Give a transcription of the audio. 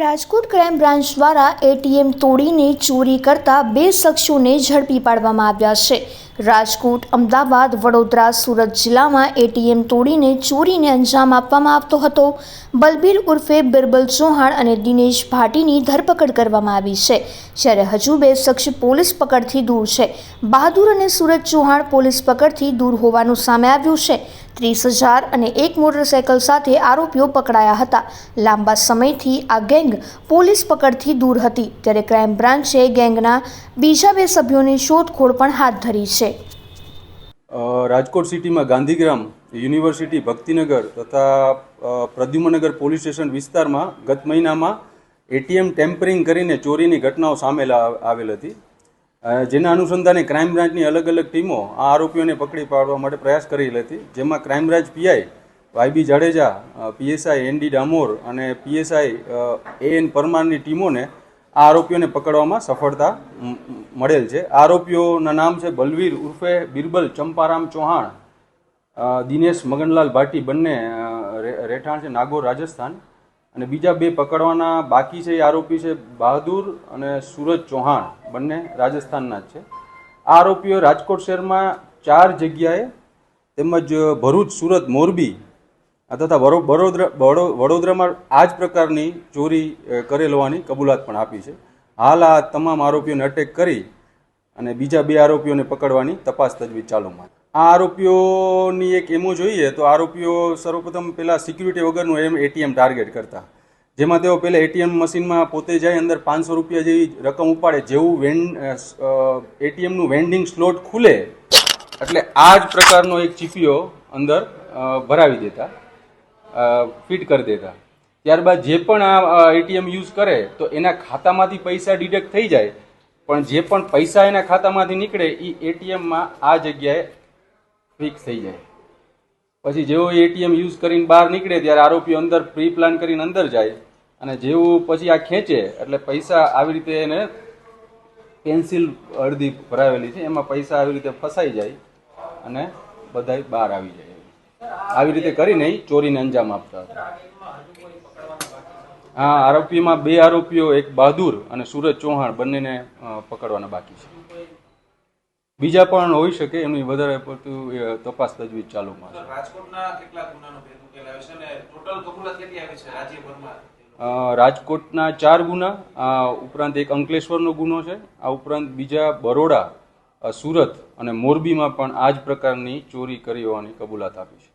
Rajkot crime branch દ્વારા ATM તોડીને ચોરી કરતા બે શખ્સોને ઝડપી પાડવામાં આવ્યા છે. રાજકોટ, અમદાવાદ, વડોદરા, સુરત જિલ્લામાં એટીએમ તોડીને ચોરીને અંજામ આપવામાં આવતો હતો. બલબીર ઉર્ફે બિરબલ ચૌહાણ અને દિનેશ ભાટીની ધરપકડ કરવામાં આવી છે. જ્યારે હજુ બે શખ્સ પોલીસ પકડથી દૂર છે. બહાદુર અને સુરત ચૌહાણ પોલીસ પકડથી દૂર હોવાનું સામે આવ્યું છે. ત્રીસ હજાર અને એક મોટરસાયકલ સાથે આરોપીઓ પકડાયા હતા. લાંબા સમયથી આ ગેંગ પોલીસ પકડથી દૂર હતી. ત્યારે ક્રાઇમ બ્રાન્ચે ગેંગના બીજા બે સભ્યોની શોધખોળ પણ હાથ ધરી છે. રાજકોટ સિટીમાં ગાંધીગ્રામ યુનિવર્સિટી ભક્તિનગર તથા પ્રદ્યુમનગર પોલીસ સ્ટેશન વિસ્તારમાં ગત મહિનામાં એટીએમ ટેમ્પરિંગ કરીને ચોરીની ઘટનાઓ સામે આવેલ હતી. જેના અનુસંધાને ક્રાઇમ બ્રાન્ચની અલગ અલગ ટીમો આ આરોપીઓને પકડી પાડવા માટે પ્રયાસ કરી હતી. જેમાં crime branch PI YB Jadeja PSI ND Damor અને પીએસઆઈ એ એન પરમારની ટીમોને આ આરોપીઓને પકડવામાં સફળતા મળેલ છે. આરોપીઓના નામ છે બલવીર ઉર્ફે બિરબલ ચંપારામ ચૌહાણ દિનેશ મગનલાલ ભાટી બંને રહેઠાણ છે નાગોર રાજસ્થાન. અને બીજા બે પકડવાના બાકી છે એ આરોપી છે બહાદુર અને સુરજ ચૌહાણ. બંને રાજસ્થાનના જ છે. આ આરોપીઓ રાજકોટ શહેરમાં ચાર જગ્યાએ તેમજ ભરૂચ સુરત મોરબી તથા વડોદરા વડોદરામાં આ જ પ્રકારની ચોરી કરેલ હોવાની કબૂલાત પણ આપી છે. હાલ આ તમામ આરોપીઓને અટેક કરી અને બીજા બે આરોપીઓને પકડવાની તપાસ તજવીજ ચાલુમાં. આ આરોપીઓની એક એમો જોઈએ તો આરોપીઓ સર્વપ્રથમ પહેલાં સિક્યુરિટી વગરનું એમ એટીએમ ટાર્ગેટ કરતા. જેમાં તેઓ પહેલાં એટીએમ મશીનમાં પોતે જાય અંદર પાંચસો રૂપિયા જેવી રકમ ઉપાડે જેવું વેન એટીએમનું વેન્ડિંગ સ્લોટ ખુલે એટલે આ જ પ્રકારનો એક ચીપીઓ અંદર ભરાવી દેતા ફિટ કરી દેતા. ત્યારબાદ જે પણ આ એટીએમ યુઝ કરે તો એના ખાતામાંથી પૈસા ડિડક્ટ થઈ જાય. પણ જે પણ પૈસા એના ખાતામાંથી નીકળે એ એટીએમમાં આ જગ્યાએ ફિક્સ થઈ જાય. પછી જેવો એટીએમ યુઝ કરીને બહાર નીકળે ત્યારે આરોપીઓ અંદર પ્રી પ્લાન કરીને અંદર જાય અને જેવું પછી આ ખેંચે એટલે પૈસા આવી રીતે એને પેન્સિલ અડધી ભરાવેલી છે, એમાં પૈસા આવી રીતે ફસાઈ જાય અને બધાય બહાર આવી જાય. આવી રીતે કરીને ચોરીને અંજામ આપતા હતા. હા, આરોપીમાં બે આરોપીઓ, એક બહાદુર અને સુરજ ચૌહાણ બંનેને પકડવાના બાકી છે. બીજા પણ હોઈ શકે એમની વધારે પડતું તપાસ તજવીજ ચાલુમાં છે. રાજકોટના કેટલા ગુનાનો ભેદ ઉકેલાયો છે અને ટોટલ કબૂલાત કેટલી આવી છે રાજ્યભરમાં? રાજકોટના ચાર ગુના આ ઉપરાંત એક અંકલેશ્વરનો ગુનો છે આ ઉપરાંત બીજા બરોડા સુરત અને મોરબીમાં પણ આ જ પ્રકારની ચોરી કરી હોવાની કબૂલાત આપી છે.